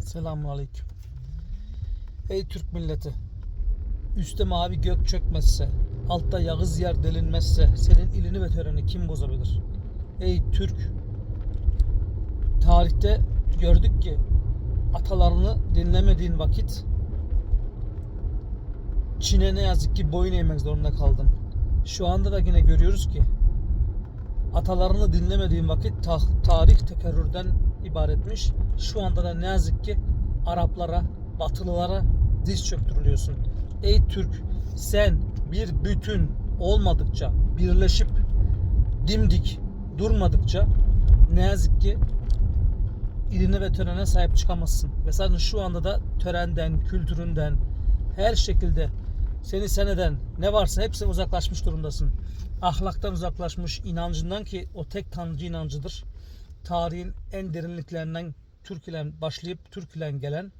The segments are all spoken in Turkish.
Selamun Aleyküm. Ey Türk milleti. Üste mavi gök çökmezse, altta yağız yer delinmezse senin ilini ve töreni kim bozabilir? Ey Türk. Tarihte gördük ki atalarını dinlemediğin vakit Çin'e ne yazık ki boyun eğmek zorunda kaldın. Şu anda da yine görüyoruz ki atalarını dinlemediğin vakit ta- tarih tekerrürden ibaretmiş. Şu anda da ne yazık ki Araplara, Batılılara diz çöktürülüyorsun. Ey Türk sen bir bütün olmadıkça, birleşip dimdik durmadıkça ne yazık ki iline ve törene sahip çıkamazsın. Ve sen şu anda da törenden, kültüründen, her şekilde seni seneden ne varsa hepsinden uzaklaşmış durumdasın. Ahlaktan uzaklaşmış, inancından ki o tek tanrıcı inancıdır. Tarihin en derinliklerinden Türk ile başlayıp Türk ile gelen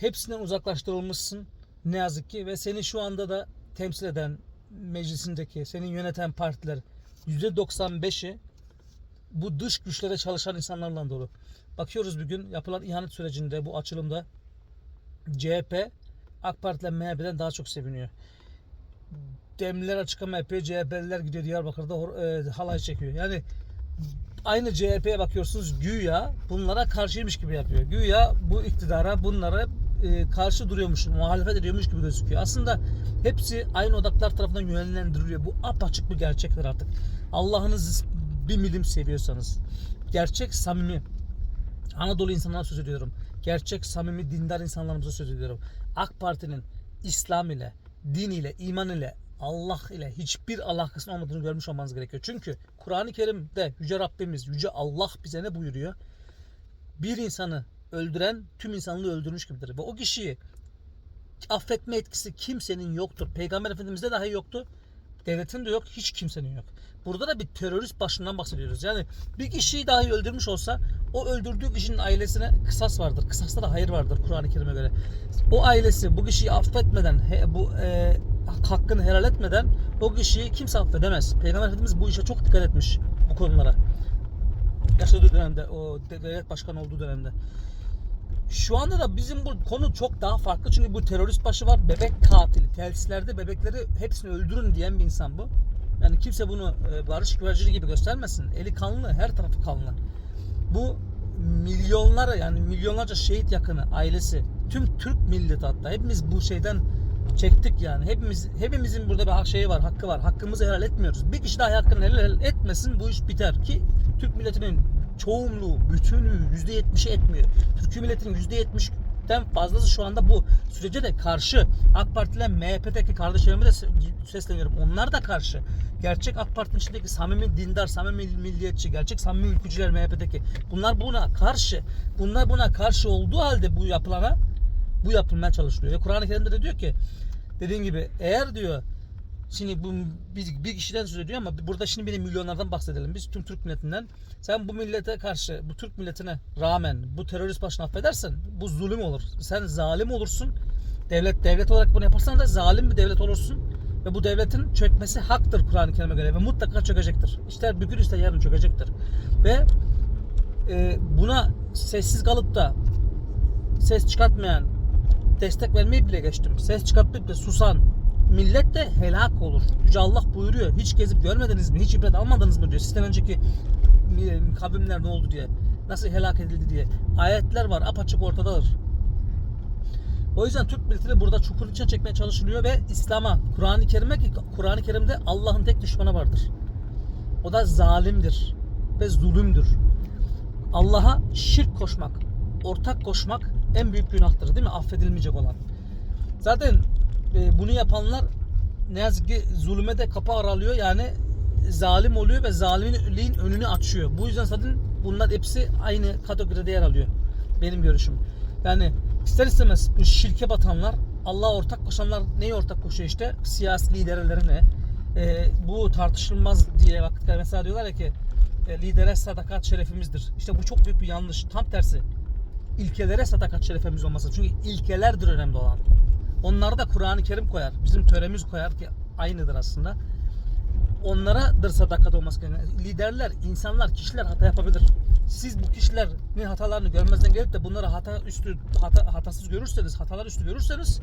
hepsinden uzaklaştırılmışsın ne yazık ki ve seni şu anda da temsil eden meclisindeki senin yöneten partiler %95'i bu dış güçlere çalışan insanlarla dolu. Bakıyoruz bugün yapılan ihanet sürecinde bu açılımda CHP AK Parti ile MHP'den daha çok seviniyor. Demliler açıklama yapıyor. CHP'liler gidiyor Diyarbakır'da e, halay çekiyor. Yani aynı CHP'ye bakıyorsunuz güya bunlara karşıymış gibi yapıyor. Güya bu iktidara bunlara e, karşı duruyormuş, muhalefet ediyormuş gibi gözüküyor. Aslında hepsi aynı odaklar tarafından yönlendiriliyor. Bu apaçık bir gerçekler artık. Allah'ınızı bir milim seviyorsanız, gerçek samimi Anadolu insanlarına söz ediyorum. Gerçek samimi dindar insanlarımıza söz ediyorum. AK Parti'nin İslam ile, din ile, iman ile, Allah ile hiçbir alakasının olmadığını görmüş olmanız gerekiyor. Çünkü Kur'an-ı Kerim'de Yüce Rabbimiz, Yüce Allah bize ne buyuruyor? Bir insanı öldüren tüm insanlığı öldürmüş gibidir. Ve o kişiyi affetme etkisi kimsenin yoktur. Peygamber Efendimiz'de dahi yoktu. Devletin de yok, hiç kimsenin yok. Burada da bir terörist başından bahsediyoruz. Yani bir kişiyi dahi öldürmüş olsa o öldürdüğü kişinin ailesine kısas vardır. Kısasta da hayır vardır Kur'an-ı Kerim'e göre. O ailesi bu kişiyi affetmeden, he- bu e, hakkını helal etmeden o kişiyi kimse affedemez. Peygamber Efendimiz bu işe çok dikkat etmiş bu konulara. Yaşadığı dönemde, o de- devlet başkanı olduğu dönemde. Şu anda da bizim bu konu çok daha farklı çünkü bu terörist başı var, bebek katili. Tesislerde bebekleri hepsini öldürün diyen bir insan bu. Yani kimse bunu e, barış güvercini gibi göstermesin. Eli kanlı, her tarafı kanlı. Bu milyonlara yani milyonlarca şehit yakını, ailesi, tüm Türk milleti hatta hepimiz bu şeyden çektik yani. Hepimiz hepimizin burada bir hak şeyi var, hakkı var. Hakkımızı helal etmiyoruz. Bir kişi daha hakkını helal etmesin bu iş biter ki Türk milletinin çoğunluğu, bütünü %70'i etmiyor. Türk milletinin %70'den fazlası şu anda bu sürece de karşı. AK Parti ile MHP'deki kardeşlerime de se- sesleniyorum. Onlar da karşı. Gerçek AK Parti'nin içindeki samimi dindar, samimi milliyetçi, gerçek samimi ülkücüler MHP'deki. Bunlar buna karşı. Bunlar buna karşı olduğu halde bu yapılana bu yapılmaya çalışılıyor. Ve Kur'an-ı Kerim'de de diyor ki dediğim gibi eğer diyor Şimdi bu bir, bir kişiden söz ediyor ama burada şimdi bir de milyonlardan bahsedelim. Biz tüm Türk milletinden sen bu millete karşı, bu Türk milletine rağmen bu terörist başını affedersen bu zulüm olur. Sen zalim olursun. Devlet devlet olarak bunu yaparsan da zalim bir devlet olursun. Ve bu devletin çökmesi haktır Kur'an-ı Kerim'e göre ve mutlaka çökecektir. İster bugün ister yarın çökecektir. Ve e, buna sessiz kalıp da ses çıkartmayan, destek vermeyi bile geçtim. Ses çıkartıp da susan millet de helak olur. Yüce Allah buyuruyor. Hiç gezip görmediniz mi? Hiç ibret almadınız mı diyor. Sizden önceki e, kavimler ne oldu diye. Nasıl helak edildi diye. Ayetler var. Apaçık ortadadır. O yüzden Türk milletini burada çukur içine çekmeye çalışılıyor ve İslam'a, Kur'an-ı Kerim'e ki Kur'an-ı Kerim'de Allah'ın tek düşmanı vardır. O da zalimdir ve zulümdür. Allah'a şirk koşmak, ortak koşmak en büyük günahtır değil mi? Affedilmeyecek olan. Zaten e, bunu yapanlar ne yazık ki zulüme de kapı aralıyor. Yani zalim oluyor ve zalimliğin önünü açıyor. Bu yüzden zaten bunlar hepsi aynı kategoride yer alıyor. Benim görüşüm. Yani ister istemez bu şirke batanlar Allah'a ortak koşanlar neyi ortak koşuyor işte? Siyasi liderlerine. E, bu tartışılmaz diye vakit mesela diyorlar ya ki e, lidere sadakat şerefimizdir. İşte bu çok büyük bir yanlış. Tam tersi. İlkelere sadakat şerefimiz olması. Çünkü ilkelerdir önemli olan. Onları da Kur'an-ı Kerim koyar. Bizim töremiz koyar ki aynıdır aslında. Onlaradır sadakat olması gereken. Liderler, insanlar, kişiler hata yapabilir. siz bu kişilerin hatalarını görmezden gelip de bunları hata üstü hata, hatasız görürseniz, hatalar üstü görürseniz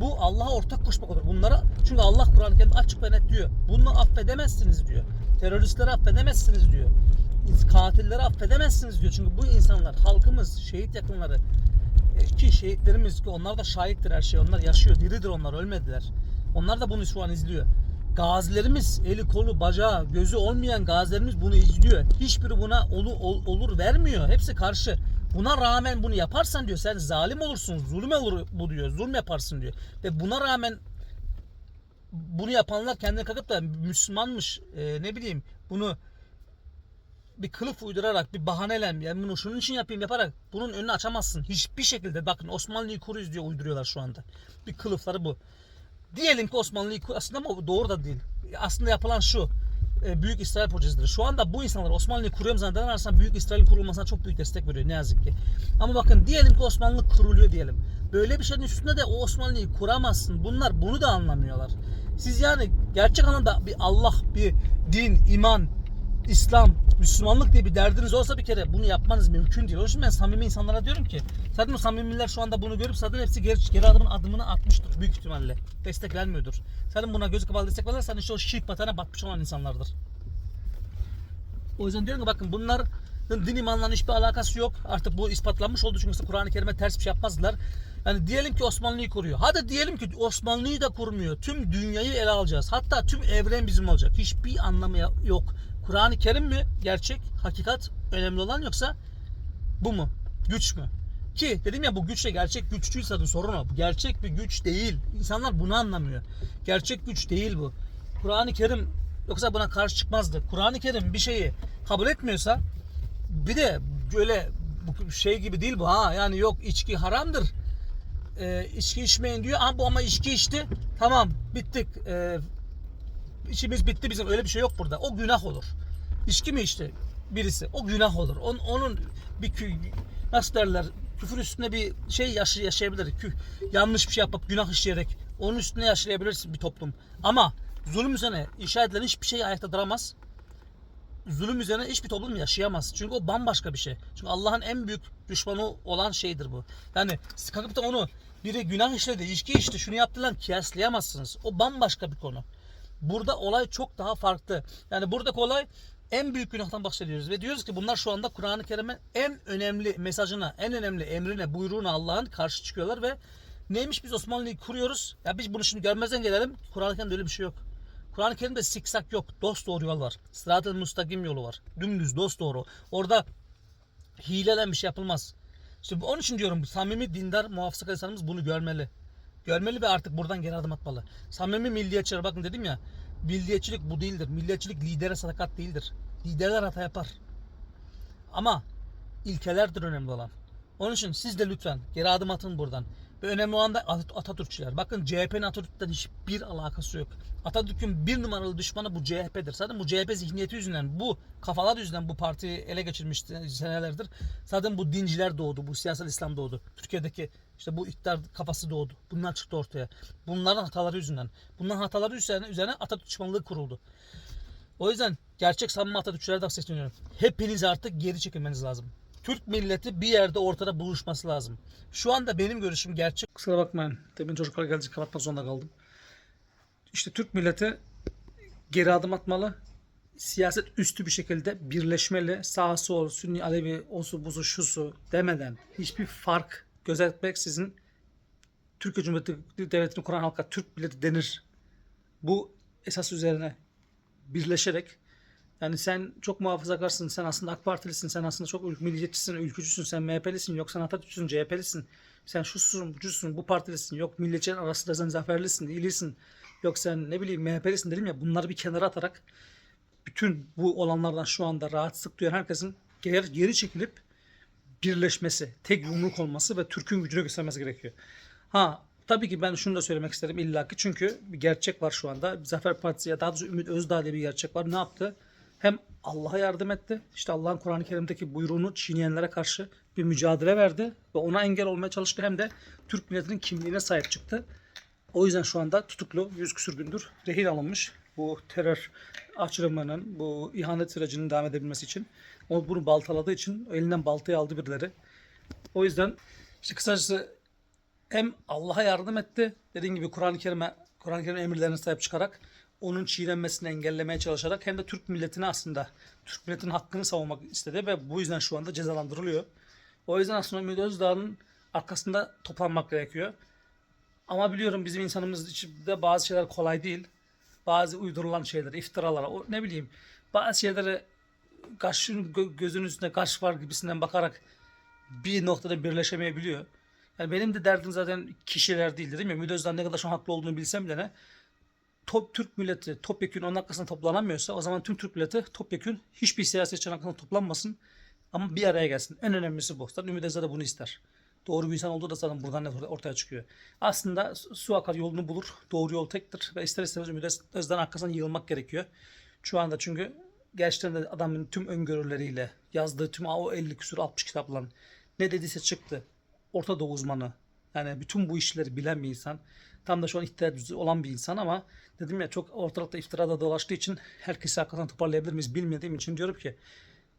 bu Allah'a ortak koşmak olur. Bunlara çünkü Allah Kur'an-ı Kerim'de açık ve net diyor. Bunu affedemezsiniz diyor. Teröristleri affedemezsiniz diyor. Katilleri affedemezsiniz diyor. Çünkü bu insanlar halkımız, şehit yakınları ki şehitlerimiz ki onlar da şahittir her şey. Onlar yaşıyor, diridir onlar, ölmediler. Onlar da bunu şu an izliyor. Gazilerimiz eli kolu bacağı gözü olmayan gazilerimiz bunu izliyor. Hiçbiri buna olu, ol- olur vermiyor. Hepsi karşı. Buna rağmen bunu yaparsan diyor sen zalim olursun. Zulüm olur bu diyor. Zulüm yaparsın diyor. Ve buna rağmen bunu yapanlar kendine kalkıp da Müslümanmış e, ne bileyim bunu bir kılıf uydurarak bir bahaneyle yani bunu şunun için yapayım yaparak bunun önünü açamazsın. Hiçbir şekilde bakın Osmanlı'yı kuruyuz diye uyduruyorlar şu anda. Bir kılıfları bu. Diyelim ki Osmanlı'yı kur- aslında ama doğru da değil. Aslında yapılan şu. e, Büyük İsrail projesidir. Şu anda bu insanlar Osmanlı'yı kuruyorum zannedenler arasında Büyük İsrail kurulmasına çok büyük destek veriyor ne yazık ki. Ama bakın diyelim ki Osmanlı kuruluyor diyelim. Böyle bir şeyin üstünde de o Osmanlı'yı kuramazsın. Bunlar bunu da anlamıyorlar. Siz yani gerçek anlamda bir Allah, bir din, iman, İslam, Müslümanlık diye bir derdiniz olsa bir kere bunu yapmanız mümkün değil. Onun için ben samimi insanlara diyorum ki zaten o samimiler şu anda bunu görüp zaten hepsi geri, geri adımın adımını atmıştır büyük ihtimalle. Destek vermiyordur. Zaten buna gözü kapalı destek verirsen işte o şirk batana batmış olan insanlardır. O yüzden diyorum ki bakın bunların din imanla hiçbir alakası yok. Artık bu ispatlanmış oldu çünkü Kur'an-ı Kerim'e ters bir şey yapmazlar. Yani diyelim ki Osmanlı'yı kuruyor. Hadi diyelim ki Osmanlı'yı da kurmuyor. Tüm dünyayı ele alacağız. Hatta tüm evren bizim olacak. Hiçbir anlamı yok. Kur'an-ı Kerim mi gerçek, hakikat önemli olan yoksa bu mu? Güç mü? Ki dedim ya bu güçle gerçek güç değil zaten sorun o. Bu gerçek bir güç değil. İnsanlar bunu anlamıyor. Gerçek güç değil bu. Kur'an-ı Kerim yoksa buna karşı çıkmazdı. Kur'an-ı Kerim bir şeyi kabul etmiyorsa bir de böyle şey gibi değil bu ha yani yok içki haramdır e, içki içmeyin diyor ama bu ama içki içti tamam bittik e, işimiz bitti bizim öyle bir şey yok burada o günah olur içki mi içti birisi o günah olur onun, onun bir kü, nasıl derler küfür üstüne bir şey yaşı yaşayabilir kü, yanlış bir şey yapıp günah işleyerek onun üstüne yaşayabilirsin bir toplum ama zulüm üzerine inşa edilen hiçbir şey ayakta duramaz zulüm üzerine hiçbir toplum yaşayamaz. Çünkü o bambaşka bir şey. Çünkü Allah'ın en büyük düşmanı olan şeydir bu. Yani kalkıp da onu biri günah işledi, içki içti, şunu yaptı lan kıyaslayamazsınız. O bambaşka bir konu. Burada olay çok daha farklı. Yani buradaki olay en büyük günahtan bahsediyoruz ve diyoruz ki bunlar şu anda Kur'an-ı Kerim'in en önemli mesajına, en önemli emrine, buyruğuna Allah'ın karşı çıkıyorlar ve neymiş biz Osmanlı'yı kuruyoruz. Ya biz bunu şimdi görmezden gelelim. Kur'an-ı Kerim'de öyle bir şey yok. Kur'an-ı Kerim'de siksak yok. Dost doğru yol var. Sırat-ı müstakim yolu var. Dümdüz dost doğru. Orada hilelen bir şey yapılmaz. İşte onun için diyorum samimi dindar muhafazakar insanımız bunu görmeli. Görmeli ve artık buradan geri adım atmalı. Samimi milliyetçiler bakın dedim ya milliyetçilik bu değildir. Milliyetçilik lidere sadakat değildir. Liderler hata yapar. Ama ilkelerdir önemli olan. Onun için siz de lütfen geri adım atın buradan. Ve önemli olan da At- Atatürkçüler. Bakın CHP'nin Atatürk'ten hiçbir alakası yok. Atatürk'ün bir numaralı düşmanı bu CHP'dir. Zaten bu CHP zihniyeti yüzünden, bu kafalar yüzünden bu partiyi ele geçirmişti senelerdir. Zaten bu dinciler doğdu, bu siyasal İslam doğdu. Türkiye'deki işte bu iktidar kafası doğdu. Bunlar çıktı ortaya. Bunların hataları yüzünden. Bunların hataları üzerine, üzerine Atatürk düşmanlığı kuruldu. O yüzden gerçek samimi Atatürkçülere de sesleniyorum. Hepiniz artık geri çekilmeniz lazım. Türk milleti bir yerde ortada buluşması lazım. Şu anda benim görüşüm gerçek. Kusura bakmayın. Demin çocuklar gelince kapatmak zorunda kaldım. İşte Türk milleti geri adım atmalı. Siyaset üstü bir şekilde birleşmeli. Sağ sol, Sünni, Alevi, osu, buzu, şusu demeden hiçbir fark gözetmeksizin Türkiye Cumhuriyeti Devleti'ni kuran halka Türk milleti denir. Bu esas üzerine birleşerek yani sen çok muhafazakarsın, sen aslında AK Partilisin, sen aslında çok milliyetçisin, ülkücüsün, sen MHP'lisin, yok sen Atatürk'sün, CHP'lisin, sen şusun, bucusun, bu partilisin, yok milliyetçilerin arasında sen zaferlisin, iyilisin, yok sen ne bileyim MHP'lisin dedim ya bunları bir kenara atarak bütün bu olanlardan şu anda rahatsızlık duyan herkesin geri, geri çekilip birleşmesi, tek yumruk olması ve Türk'ün gücünü göstermesi gerekiyor. Ha tabii ki ben şunu da söylemek isterim illaki çünkü bir gerçek var şu anda. Zafer Partisi ya daha doğrusu Ümit Özdağ diye bir gerçek var. Ne yaptı? Hem Allah'a yardım etti. İşte Allah'ın Kur'an-ı Kerim'deki buyruğunu çiğneyenlere karşı bir mücadele verdi ve ona engel olmaya çalıştı. Hem de Türk milletinin kimliğine sahip çıktı. O yüzden şu anda tutuklu 100 küsür gündür rehin alınmış. Bu terör açılımının, bu ihanet sürecinin devam edebilmesi için. O bunu baltaladığı için elinden baltayı aldı birileri. O yüzden işte kısacası hem Allah'a yardım etti. Dediğim gibi Kur'an-ı Kerim'e, Kur'an-ı Kerim'in emirlerine sahip çıkarak onun çiğnenmesini engellemeye çalışarak hem de Türk milletine aslında Türk milletinin hakkını savunmak istedi ve bu yüzden şu anda cezalandırılıyor. O yüzden aslında Ümit Özdağ'ın arkasında toplanmak gerekiyor. Ama biliyorum bizim insanımız içinde bazı şeyler kolay değil. Bazı uydurulan şeyler, iftiralar, o ne bileyim bazı şeyleri kaş, gö- gözünün üstünde kaş var gibisinden bakarak bir noktada birleşemeyebiliyor. Yani benim de derdim zaten kişiler değil değil mi? Özdağ ne kadar şu haklı olduğunu bilsem bile ne? Top, Türk milleti topyekün onun arkasında toplanamıyorsa o zaman tüm Türk milleti topyekün hiçbir siyasetçinin arkasında toplanmasın ama bir araya gelsin. En önemlisi bu. Zaten Ümit Özdağ da bunu ister. Doğru bir insan olduğu da zaten buradan net ortaya çıkıyor. Aslında su akar yolunu bulur. Doğru yol tektir. Ve ister istemez Ümit Özdağ'ın arkasından yığılmak gerekiyor. Şu anda çünkü gerçekten de adamın tüm öngörüleriyle yazdığı tüm o 50 küsur 60 kitapla ne dediyse çıktı. Orta Doğu uzmanı. Yani bütün bu işleri bilen bir insan. Tam da şu an ihtiyacı olan bir insan ama dedim ya çok ortalıkta iftirada dolaştığı için herkesi arkadan toparlayabilir miyiz bilmediğim için diyorum ki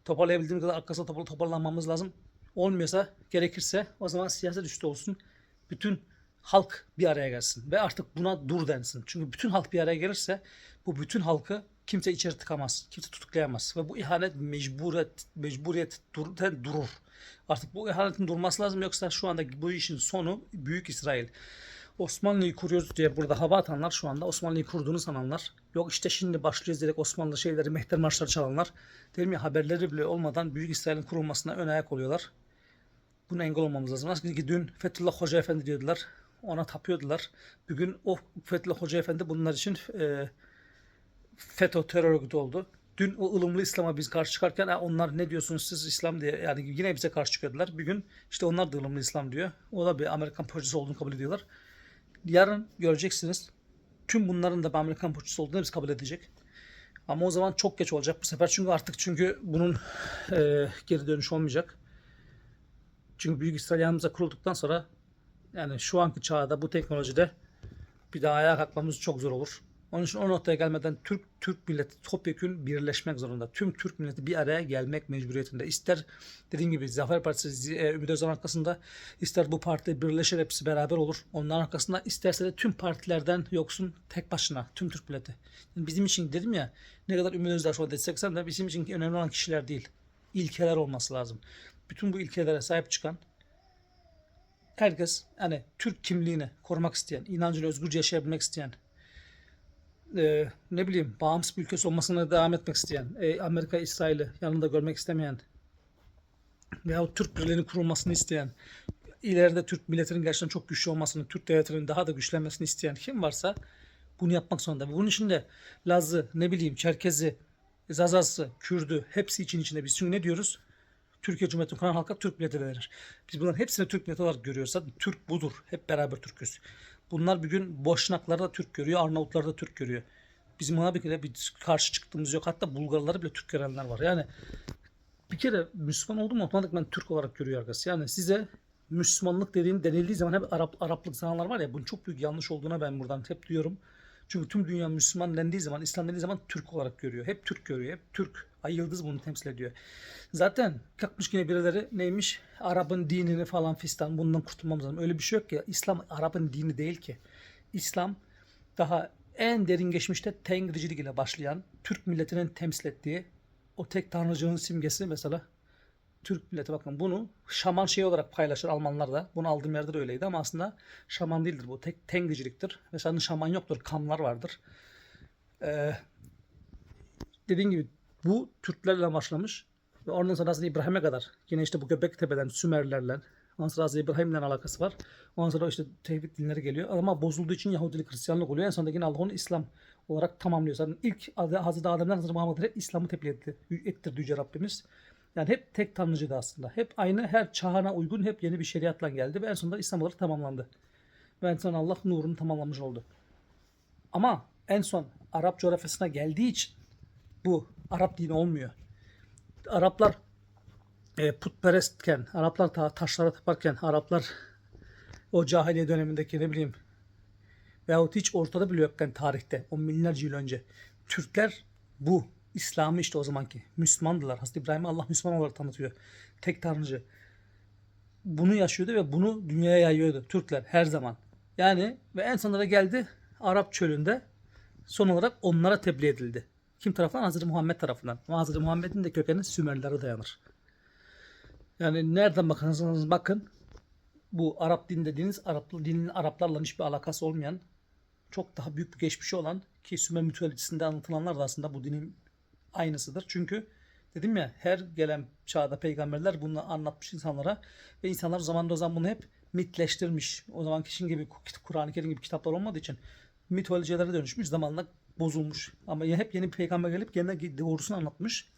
toparlayabildiğimiz kadar arkasına topar- toparlanmamız lazım. Olmuyorsa gerekirse o zaman siyaset üstü olsun. Bütün halk bir araya gelsin ve artık buna dur densin. Çünkü bütün halk bir araya gelirse bu bütün halkı kimse içeri tıkamaz. Kimse tutuklayamaz ve bu ihanet mecburiyet mecburiyet dur, durur. Artık bu ihanetin durması lazım yoksa şu anda bu işin sonu Büyük İsrail. Osmanlı'yı kuruyoruz diye burada hava atanlar şu anda Osmanlı'yı kurduğunu sananlar. Yok işte şimdi başlıyoruz diyerek Osmanlı şeyleri, mehter marşları çalanlar. Değil mi? Haberleri bile olmadan Büyük İsrail'in kurulmasına ön ayak oluyorlar. Buna engel olmamız lazım. Nasıl ki dün Fethullah Hoca Efendi diyordular. Ona tapıyordular. Bugün o Fethullah Hoca Efendi bunlar için e, FETÖ terör örgütü oldu. Dün o ılımlı İslam'a biz karşı çıkarken "Ha, onlar ne diyorsunuz siz İslam diye yani yine bize karşı çıkıyordular. Bir gün işte onlar da ılımlı İslam diyor. O da bir Amerikan projesi olduğunu kabul ediyorlar. Yarın göreceksiniz. Tüm bunların da bir Amerikan projesi olduğunu hepsi kabul edecek. Ama o zaman çok geç olacak bu sefer. Çünkü artık çünkü bunun e, geri dönüş olmayacak. Çünkü Büyük İsrail yanımıza kurulduktan sonra yani şu anki çağda bu teknolojide bir daha ayağa kalkmamız çok zor olur. Onun için o noktaya gelmeden Türk Türk milleti topyekün birleşmek zorunda. Tüm Türk milleti bir araya gelmek mecburiyetinde. İster dediğim gibi Zafer Partisi e, Ümit Özdağ'ın arkasında ister bu parti birleşir hepsi beraber olur. Onların arkasında isterse de tüm partilerden yoksun tek başına tüm Türk milleti. Yani bizim için dedim ya ne kadar Ümit Özdağ şu an de bizim için önemli olan kişiler değil. İlkeler olması lazım. Bütün bu ilkelere sahip çıkan herkes hani Türk kimliğini korumak isteyen, inancını özgürce yaşayabilmek isteyen, e, ne bileyim bağımsız bir ülkesi olmasına devam etmek isteyen, e, Amerika, İsrail'i yanında görmek istemeyen veyahut Türk birliğinin kurulmasını isteyen, ileride Türk milletinin gerçekten çok güçlü olmasını, Türk devletinin daha da güçlenmesini isteyen kim varsa bunu yapmak zorunda. Bunun için de Lazı, ne bileyim Çerkezi, Zazası, Kürdü hepsi için içinde biz. Çünkü ne diyoruz? Türkiye Cumhuriyeti kuran halka Türk milleti denir. Biz bunların hepsini Türk milleti olarak görüyoruz. Zaten Türk budur. Hep beraber Türküz. Bunlar bir gün Boşnaklar da Türk görüyor, Arnavutlar da Türk görüyor. Bizim buna bir kere bir karşı çıktığımız yok. Hatta Bulgarları bile Türk görenler var. Yani bir kere Müslüman oldum otomatik ben Türk olarak görüyor arkadaş. Yani size Müslümanlık dediğin denildiği zaman hep Arap Araplık sananlar var ya bunun çok büyük yanlış olduğuna ben buradan hep diyorum. Çünkü tüm dünya Müslüman dendiği zaman, İslam dendiği zaman Türk olarak görüyor. Hep Türk görüyor. Hep Türk. Ay Yıldız bunu temsil ediyor. Zaten kalkmış yine birileri neymiş? Arap'ın dinini falan fistan bundan kurtulmamız lazım. Öyle bir şey yok ki. İslam Arap'ın dini değil ki. İslam daha en derin geçmişte Tengricilik ile başlayan Türk milletinin temsil ettiği o tek tanrıcığın simgesi mesela Türk milleti bakın bunu şaman şey olarak paylaşır Almanlar da. Bunu aldığım yerde de öyleydi ama aslında şaman değildir bu. Tek tengriciliktir. Mesela şaman yoktur. Kamlar vardır. Ee, dediğim gibi bu Türklerle başlamış. Ve ondan sonra aslında İbrahim'e kadar yine işte bu Göbektepe'den Sümerlerle ondan sonra Hazreti İbrahim'le alakası var. Ondan sonra işte tevhid dinleri geliyor. Ama bozulduğu için Yahudilik, Hristiyanlık oluyor. En sonunda yine Allah onu İslam olarak tamamlıyor. Zaten ilk Hazreti Adem'den Hazreti Muhammed'e hep İslam'ı tebliğ etti, ettirdi Yüce Rabbimiz. Yani hep tek tanrıcıydı aslında. Hep aynı her çağına uygun hep yeni bir şeriatla geldi ve en sonunda İslam olarak tamamlandı. Ve en son Allah nurunu tamamlamış oldu. Ama en son Arap coğrafyasına geldiği için bu Arap dini olmuyor. Araplar e, putperestken, Araplar ta, taşlara taparken, Araplar o cahiliye dönemindeki ne bileyim veyahut hiç ortada bile yokken tarihte on binlerce yıl önce Türkler bu İslam'ı işte o zamanki Müslümandılar. Hazreti İbrahim'i Allah Müslüman olarak tanıtıyor. Tek tanrıcı. Bunu yaşıyordu ve bunu dünyaya yayıyordu Türkler her zaman. Yani ve en sonunda geldi Arap çölünde son olarak onlara tebliğ edildi. Kim tarafından? Hazreti Muhammed tarafından. Ama Hazreti Muhammed'in de kökeni Sümerlere dayanır. Yani nereden bakarsanız bakın bu Arap din dediğiniz Arap dinin Araplarla hiçbir alakası olmayan çok daha büyük bir geçmişi olan ki Sümer mitolojisinde anlatılanlar da aslında bu dinin aynısıdır. Çünkü dedim ya her gelen çağda peygamberler bunu anlatmış insanlara ve insanlar zamanında o zaman bunu hep mitleştirmiş. O zaman kişinin gibi Kur'an-ı Kerim gibi kitaplar olmadığı için mitolojilere dönüşmüş zamanla bozulmuş. Ama hep yeni peygamber gelip gene doğrusunu anlatmış.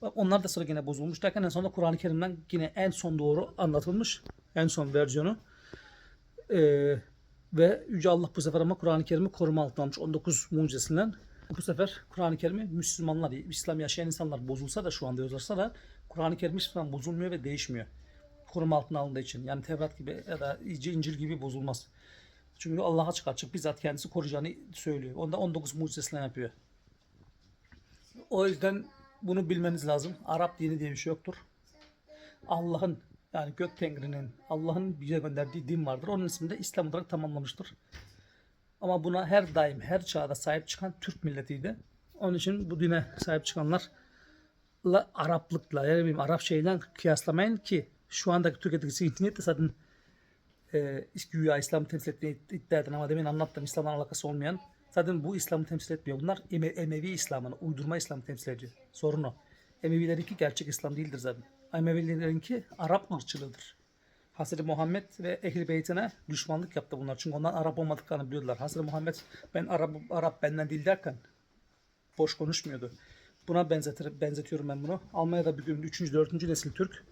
Onlar da sonra gene bozulmuş derken en sonunda Kur'an-ı Kerim'den yine en son doğru anlatılmış. En son versiyonu. Ee, ve Yüce Allah bu sefer ama Kur'an-ı Kerim'i koruma altına almış 19 mucizesinden. Bu sefer Kur'an-ı Kerim'i Müslümanlar, İslam yaşayan insanlar bozulsa da şu anda yazarsa da Kur'an-ı Kerim hiçbir zaman bozulmuyor ve değişmiyor. Koruma altına alındığı için. Yani Tevrat gibi ya da İnci- İncil gibi bozulmaz. Çünkü Allah açık açık bizzat kendisi koruyacağını söylüyor. Onda 19 mucizesinden yapıyor. O yüzden bunu bilmeniz lazım. Arap dini diye bir şey yoktur. Allah'ın yani gök tengrinin Allah'ın bize gönderdiği din vardır. Onun ismini de İslam olarak tamamlamıştır. Ama buna her daim her çağda sahip çıkan Türk milletiydi. Onun için bu dine sahip çıkanlarla Araplıkla yani Arap şeyle kıyaslamayın ki şu andaki Türkiye'deki zihniyet de zaten e, güya İslam'ı temsil ettiğini iddia eden ama demin anlattım İslam'la alakası olmayan zaten bu İslam'ı temsil etmiyor. Bunlar Eme- Emevi İslam'ını, uydurma İslam'ı temsil ediyor. Sorun o. Emevilerinki gerçek İslam değildir zaten. Emevilerinki Arap ırkçılığıdır. Hazreti Muhammed ve Ehl-i Beytine düşmanlık yaptı bunlar. Çünkü onlar Arap olmadıklarını biliyorlar. Hazreti Muhammed ben Arap, Arap benden değil derken boş konuşmuyordu. Buna benzetir, benzetiyorum ben bunu. Almanya'da bir gün 3. 4. nesil Türk.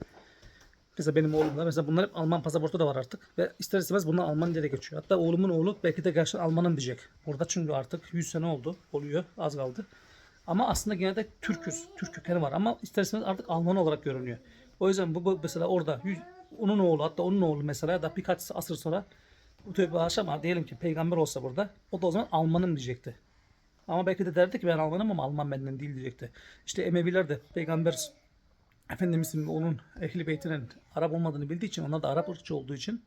Mesela benim oğlum da mesela bunlar hep Alman pasaportu da var artık. Ve ister istemez bunlar Alman diye geçiyor. Hatta oğlumun oğlu belki de gerçekten Almanım diyecek. Orada çünkü artık 100 sene oldu. Oluyor. Az kaldı. Ama aslında gene de Türküz. Türk kökeni var. Ama ister istemez artık Alman olarak görünüyor. O yüzden bu, bu mesela orada onun oğlu hatta onun oğlu mesela ya da birkaç asır sonra bu tövbe haşa diyelim ki peygamber olsa burada o da o zaman Almanım diyecekti. Ama belki de derdi ki ben Almanım ama Alman benden değil diyecekti. İşte Emeviler de peygamber Efendimizin onun ehli beytinin Arap olmadığını bildiği için onlar da Arap ırkçı olduğu için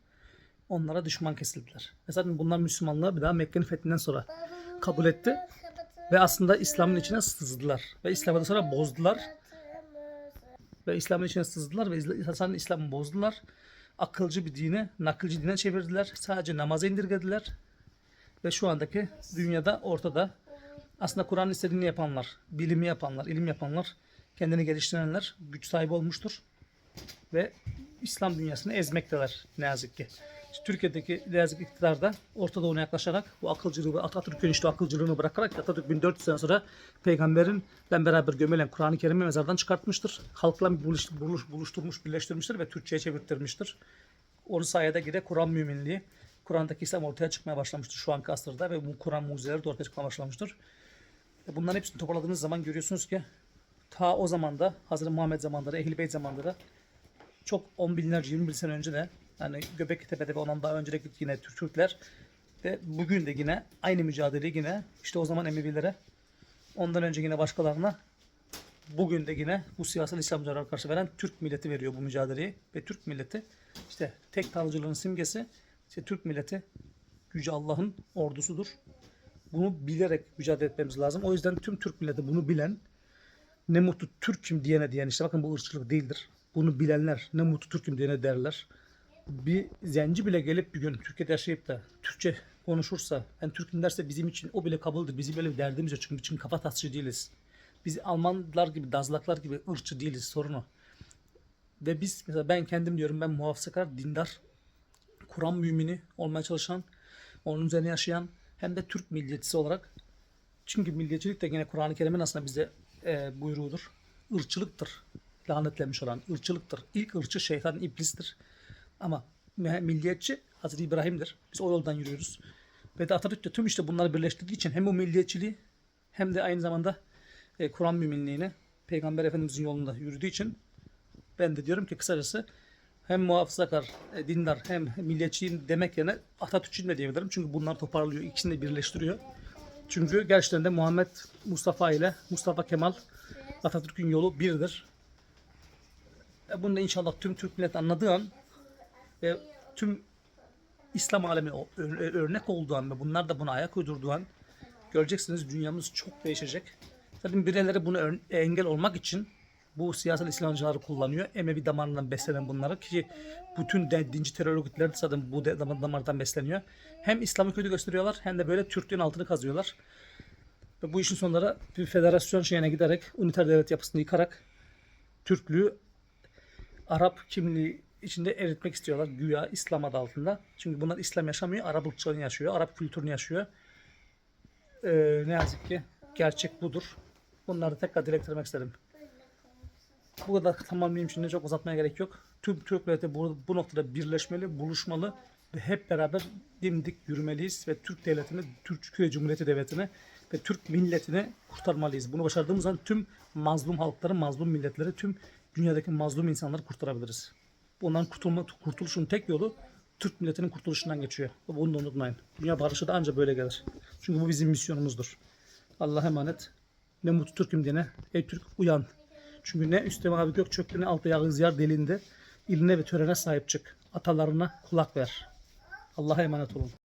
onlara düşman kesildiler. Ve zaten bunlar Müslümanlığı bir daha Mekke'nin fethinden sonra kabul etti. Ve aslında İslam'ın içine sızdılar. Ve İslam'ı sonra bozdular. Ve İslam'ın içine sızdılar ve İslam'ı bozdular. Akılcı bir dine, nakılcı dine çevirdiler. Sadece namazı indirgediler. Ve şu andaki dünyada ortada aslında Kur'an istediğini yapanlar, bilimi yapanlar, ilim yapanlar, kendini geliştirenler güç sahibi olmuştur. Ve İslam dünyasını ezmekteler ne yazık ki. İşte Türkiye'deki ne yazık iktidar da Orta Doğu'na yaklaşarak bu akılcılığı ve Atatürk'ün işte akılcılığını bırakarak Atatürk 1400 sene sonra peygamberin beraber gömülen Kur'an-ı Kerim'i mezardan çıkartmıştır. Halkla buluş, buluş- buluşturmuş, birleştirmiştir ve Türkçe'ye çevirttirmiştir. Onun sayede gide Kur'an müminliği, Kur'an'daki İslam ortaya çıkmaya başlamıştır şu anki asırda ve bu Kur'an mucizeleri de ortaya çıkmaya başlamıştır. E Bunların hepsini toparladığınız zaman görüyorsunuz ki ta o zamanda Hazreti Muhammed zamanları, Ehl-i Beyt zamanları çok on binlerce, 20 bin sene önce de yani Göbekli ve ondan daha önce de yine Türk Türkler ve bugün de yine aynı mücadeleyi yine işte o zaman Emevilere ondan önce yine başkalarına bugün de yine bu siyasal İslamcılara karşı veren Türk milleti veriyor bu mücadeleyi ve Türk milleti işte tek tanrıcılığın simgesi işte Türk milleti Yüce Allah'ın ordusudur. Bunu bilerek mücadele etmemiz lazım. O yüzden tüm Türk milleti bunu bilen ne mutlu Türk'üm diyene diyen işte bakın bu ırkçılık değildir. Bunu bilenler ne mutlu Türk'üm diyene derler. Bir zenci bile gelip bir gün Türkiye'de yaşayıp da Türkçe konuşursa ben Türk'üm derse bizim için o bile kabuldür. Bizim böyle bir derdimiz yok. Çünkü için kafa tasçı değiliz. Biz Almanlar gibi, Dazlaklar gibi ırkçı değiliz. Sorun o. Ve biz mesela ben kendim diyorum ben muhafazakar, dindar, Kur'an mümini olmaya çalışan, onun üzerine yaşayan hem de Türk milliyetçisi olarak çünkü milliyetçilik de yine Kur'an-ı Kerim'in aslında bize e, buyruğudur. Irkçılıktır. Lanetlenmiş olan ırkçılıktır. İlk ırkçı şeytan iblistir. Ama milliyetçi Hazreti İbrahim'dir. Biz o yoldan yürüyoruz. Ve de Atatürk de tüm işte bunları birleştirdiği için hem bu milliyetçiliği hem de aynı zamanda e, Kur'an müminliğini Peygamber Efendimizin yolunda yürüdüğü için ben de diyorum ki kısacası hem muhafazakar, e, dindar hem milliyetçiyim demek yerine Atatürkçüyüm de diyebilirim. Çünkü bunlar toparlıyor, ikisini de birleştiriyor. Çünkü gerçekten de Muhammed Mustafa ile Mustafa Kemal Atatürk'ün yolu birdir. E, Bunu da inşallah tüm Türk milleti anladığı an ve tüm İslam alemine örnek olduğu an ve bunlar da buna ayak uydurduğu an göreceksiniz dünyamız çok değişecek. Zaten birileri bunu engel olmak için bu siyasal İslamcıları kullanıyor. Emevi damarından beslenen bunları ki bütün dinci terör örgütleri zaten bu damardan besleniyor. Hem İslam'ı kötü gösteriyorlar hem de böyle Türklüğün altını kazıyorlar. Ve bu işin sonları bir federasyon şeyine giderek uniter devlet yapısını yıkarak Türklüğü Arap kimliği içinde eritmek istiyorlar güya İslam adı altında. Çünkü bunlar İslam yaşamıyor, Arap ırkçılığını yaşıyor, Arap kültürünü yaşıyor. Ee, ne yazık ki gerçek budur. Bunları tekrar dile getirmek istedim. Bu kadar tamamlayayım şimdi çok uzatmaya gerek yok. Tüm Türk milleti bu, bu noktada birleşmeli, buluşmalı ve hep beraber dimdik yürümeliyiz ve Türk devletini, Türkiye Cumhuriyeti devletini ve Türk milletini kurtarmalıyız. Bunu başardığımız zaman tüm mazlum halkları, mazlum milletleri, tüm dünyadaki mazlum insanları kurtarabiliriz. Bundan kurtulma, kurtuluşun tek yolu Türk milletinin kurtuluşundan geçiyor. Bunu da unutmayın. Dünya barışı da ancak böyle gelir. Çünkü bu bizim misyonumuzdur. Allah'a emanet. Ne mutlu Türk'üm diyene. Ey Türk uyan. Çünkü ne üstte mavi gök çöktü ne altta yağız yer delinde. İline ve törene sahip çık. Atalarına kulak ver. Allah'a emanet olun.